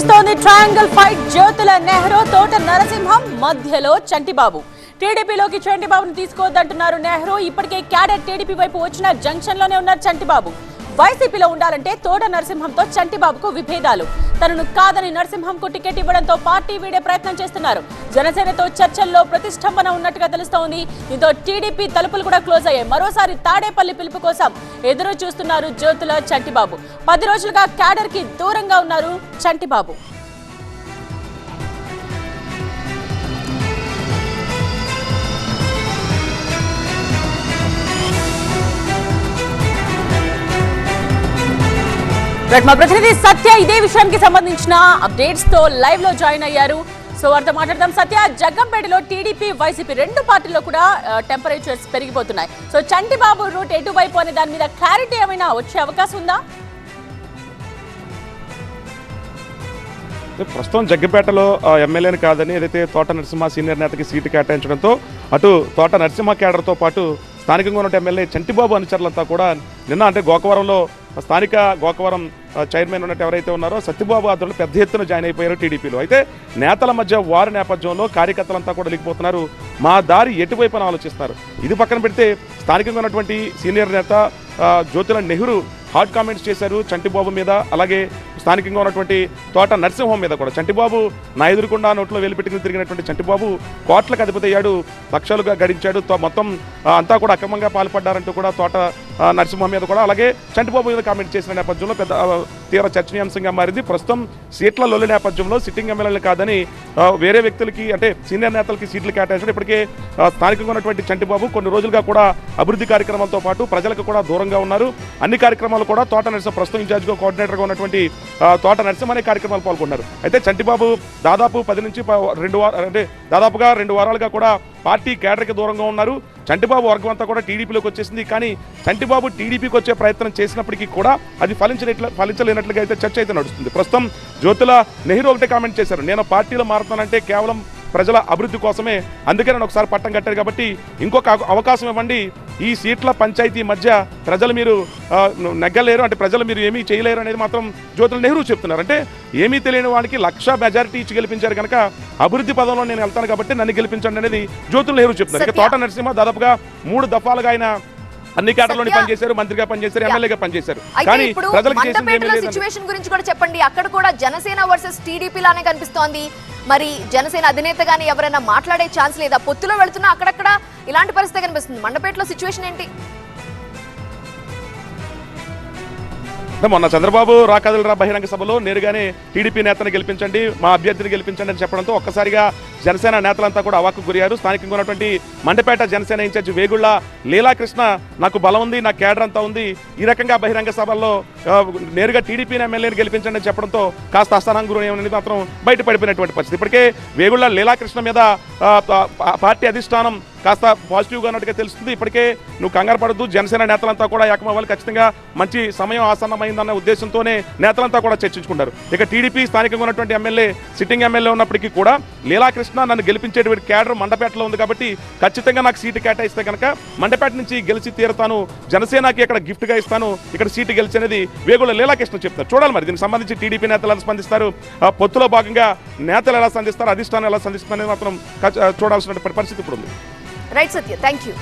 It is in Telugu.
Triangle fight. జ్యోతుల నెహ్రూ తోట నరసింహం మధ్యలో చంటిబాబు. టీడీపీలోకి చంటిబాబును తీసుకోవద్దంటున్నారు నెహ్రూ. ఇప్పటికే క్యాడెట్ టీడీపీ వైపు వచ్చిన జంక్షన్లోనే ఉన్నారు చంటిబాబు. వైసీపీలో ఉండాలంటే తోట నరసింహంతో చంటిబాబుకు విభేదాలు. తనను కాదని నరసింహంకు టికెట్ ఇవ్వడంతో పార్టీ వీడే ప్రయత్నం చేస్తున్నారు. జనసేనతో చర్చల్లో ప్రతిష్టంభన ఉన్నట్టుగా తెలుస్తోంది. దీంతో టీడీపీ తలుపులు కూడా క్లోజ్ అయ్యాయి. మరోసారి తాడేపల్లి పిలుపు కోసం ఎదురు చూస్తున్నారు జ్యోతుల చంటిబాబు. పది రోజులుగా క్యాడర్కి దూరంగా ఉన్నారు చంటిబాబు. మా ప్రతినిధి సత్య ఇదే విషయానికి సంబంధించిన అప్డేట్స్తో లైవ్లో జాయిన్ అయ్యారు. సో వారితో మాట్లాడదాం. సత్య జగ్గంపేటలో టీడీపీ వైసీపీ రెండు పార్టీల్లో కూడా టెంపరేచర్స్ పెరిగిపోతున్నాయి. సో చంటిబాబు రూట్ ఎటువైపు అనే దాని మీద క్లారిటీ ఏమైనా వచ్చే అవకాశం ఉందా? ప్రస్తుతం జగ్గిపేటలో ఎమ్మెల్యేని కాదని ఏదైతే తోట నరసింహ సీనియర్ నేతకి సీటు కేటాయించడంతో అటు తోట నరసింహ కేడర్తో పాటు స్థానికంగా ఉన్న ఎమ్మెల్యే చంటిబాబు అనుచరులంతా కూడా నిన్న అంటే గోకవరంలో స్థానిక గోకవరం చైర్మన్ ఉన్నట్టు ఎవరైతే ఉన్నారో సత్యబాబు ఆధ్వర్యంలో పెద్ద ఎత్తున జాయిన్ అయిపోయారు టీడీపీలో. అయితే నేతల మధ్య వారి నేపథ్యంలో కార్యకర్తలంతా కూడా లేకపోతున్నారు మా దారి ఎటువైపు అని ఆలోచిస్తున్నారు ఇది పక్కన పెడితే స్థానికంగా ఉన్నటువంటి సీనియర్ నేత జ్యోతిల నెహ్రూ హాట్ కామెంట్స్ చేశారు చంటిబాబు మీద. అలాగే స్థానికంగా ఉన్నటువంటి తోట నరసింహం మీద కూడా. చంటిబాబు నా ఎదురుకుండా నోట్లో వేలిపెట్టుకుని తిరిగినటువంటి చంటిబాబు కోట్లకు అధిపతి అయ్యాడు. లక్షలుగా గడించాడు. మొత్తం అంతా కూడా అక్రమంగా పాల్పడ్డారంటూ కూడా తోట నరసింహ నరసింహం మీద కూడా అలాగే చంటిబాబు మీద కామెంట్ చేసిన నేపథ్యంలో పెద్ద తీవ్ర చర్చనీయాంశంగా మారింది. ప్రస్తుతం సీట్ల లొల్లి నేపథ్యంలో సిట్టింగ్ ఎమ్మెల్యేలు కాదని వేరే వ్యక్తులకి అంటే సీనియర్ నేతలకి సీట్లు కేటాయించడం ఇప్పటికే స్థానికంగా ఉన్నటువంటి చంటిబాబు కొన్ని రోజులుగా కూడా అభివృద్ధి కార్యక్రమాలతో పాటు ప్రజలకు కూడా దూరంగా ఉన్నారు. అన్ని కార్యక్రమాలు కూడా తోట నరసింహ ప్రస్తుతం ఇన్ఛార్జ్గా కోఆర్డినేటర్గా ఉన్నటువంటి తోట నరసింహ అనే కార్యక్రమాలు పాల్గొన్నారు. అయితే చంటిబాబు దాదాపు పది నుంచి ప- రెండు అంటే దాదాపుగా రెండు వారాలుగా కూడా పార్టీ పార్టీ కేడర్కి దూరంగా ఉన్నారు. చంటిబాబు వర్గం అంతా కూడా టీడీపీలోకి వచ్చేసింది. కానీ చంటిబాబు టీడీపీకి వచ్చే ప్రయత్నం చేసినప్పటికీ కూడా అది ఫలించినట్లు ఫలించలేనట్లుగా అయితే చర్చ అయితే నడుస్తుంది. ప్రస్తుతం జ్యోతుల నెహ్రూ ఒకటే కామెంట్ చేశారు. నేను పార్టీలో మారుతానంటే కేవలం ప్రజల అభివృద్ధి కోసమే అందుకే నేను ఒకసారి పట్టం కట్టారు కాబట్టి ఇంకొక అవకాశం ఇవ్వండి. ఈ సీట్ల పంచాయతీ మధ్య ప్రజలు మీరు నెగ్గలేరు అంటే ప్రజలు మీరు ఏమీ చేయలేరు అనేది మాత్రం జ్యోతుల నెహ్రూ చెప్తున్నారు. అంటే ఏమీ తెలియని వాడికి లక్ష మెజారిటీ ఇచ్చి గెలిపించారు కనుక అభివృద్ధి పదంలో నేను వెళ్తాను కాబట్టి నన్ను గెలిపించండి అనేది జ్యోతుల నెహ్రూ చెప్తున్నారు. తోట నరసింహ దాదాపుగా మూడు దఫాలుగా ఆయన అన్ని కేటర్లోని. పనిచేశారు మంత్రిగా పనిచేశారు ఎమ్మెల్యేగా పనిచేశారు. కానీ ప్రజలకు సిచ్యువేషన్ గురించి కూడా చెప్పండి. అక్కడ కూడా జనసేన వర్సెస్ టీడీపీ లానే కనిపిస్తోంది. మరి జనసేన అధినేత గాని ఎవరైనా మాట్లాడే ఛాన్స్ లేదా? పొత్తులో వెళ్తున్నా అక్కడక్కడ ఇలాంటి పరిస్థితి కనిపిస్తుంది. మండపేటలో సిచ్యువేషన్ ఏంటి? మొన్న చంద్రబాబు రాకదలరా బహిరంగ సభలో నేరుగానే టీడీపీ నేతను గెలిపించండి మా అభ్యర్థిని గెలిపించండి అని చెప్పడంతో ఒక్కసారిగా జనసేన నేతలంతా కూడా అవాక్కు గురయ్యారు. స్థానికంగా ఉన్నటువంటి మండపేట జనసేన ఇన్ఛార్జ్ వేగుళ్ళ లీలాకృష్ణ నాకు బలం ఉంది నా కేడర్ అంతా ఉంది. ఈ రకంగా బహిరంగ సభల్లో నేరుగా టీడీపీ ఎమ్మెల్యేని గెలిపించండి అని చెప్పడంతో కాస్త అస్థానం గురయ్యనేది మాత్రం బయటపడిపోయినటువంటి పరిస్థితి. ఇప్పటికే వేగుళ్ళ లీలాకృష్ణ మీద పార్టీ అధిష్టానం కాస్త పాజిటివ్గా ఉన్నట్టుగా తెలుస్తుంది. ఇప్పటికే నువ్వు కంగారు పడద్దు. జనసేన నేతలంతా కూడా ఏకమవ్వాలి. ఖచ్చితంగా మంచి సమయం ఆసన్నమైందన్న ఉద్దేశంతోనే నేతలంతా కూడా చర్చించుకుంటారు. ఇక టీడీపీ స్థానికంగా ఉన్నటువంటి ఎమ్మెల్యే సిట్టింగ్ ఎమ్మెల్యే ఉన్నప్పటికీ కూడా లీలాకృష్ణ నన్ను గెలిపించేటువంటి క్యాడర్ మండపేటలో ఉంది కాబట్టి ఖచ్చితంగా నాకు సీటు కేటాయిస్తే కనుక మండపేట నుంచి గెలిచి తీరుతాను. జనసేనకి ఇక్కడ గిఫ్ట్గా ఇస్తాను. ఇక్కడ సీటు గెలిచినది వేగుల లీలాకృష్ణ చెప్తారు. చూడాలి మరి దీనికి సంబంధించి టీడీపీ నేతలు ఎలా స్పందిస్తారు? ఆ పొత్తులో భాగంగా నేతలు ఎలా స్పందిస్తారు? అధిష్టానం ఎలా స్పందిస్తారు అనేది మాత్రం చూడాల్సిన పరిస్థితి ఇప్పుడు ఉంది రైట్ సత్య థ్యాంక్ యూ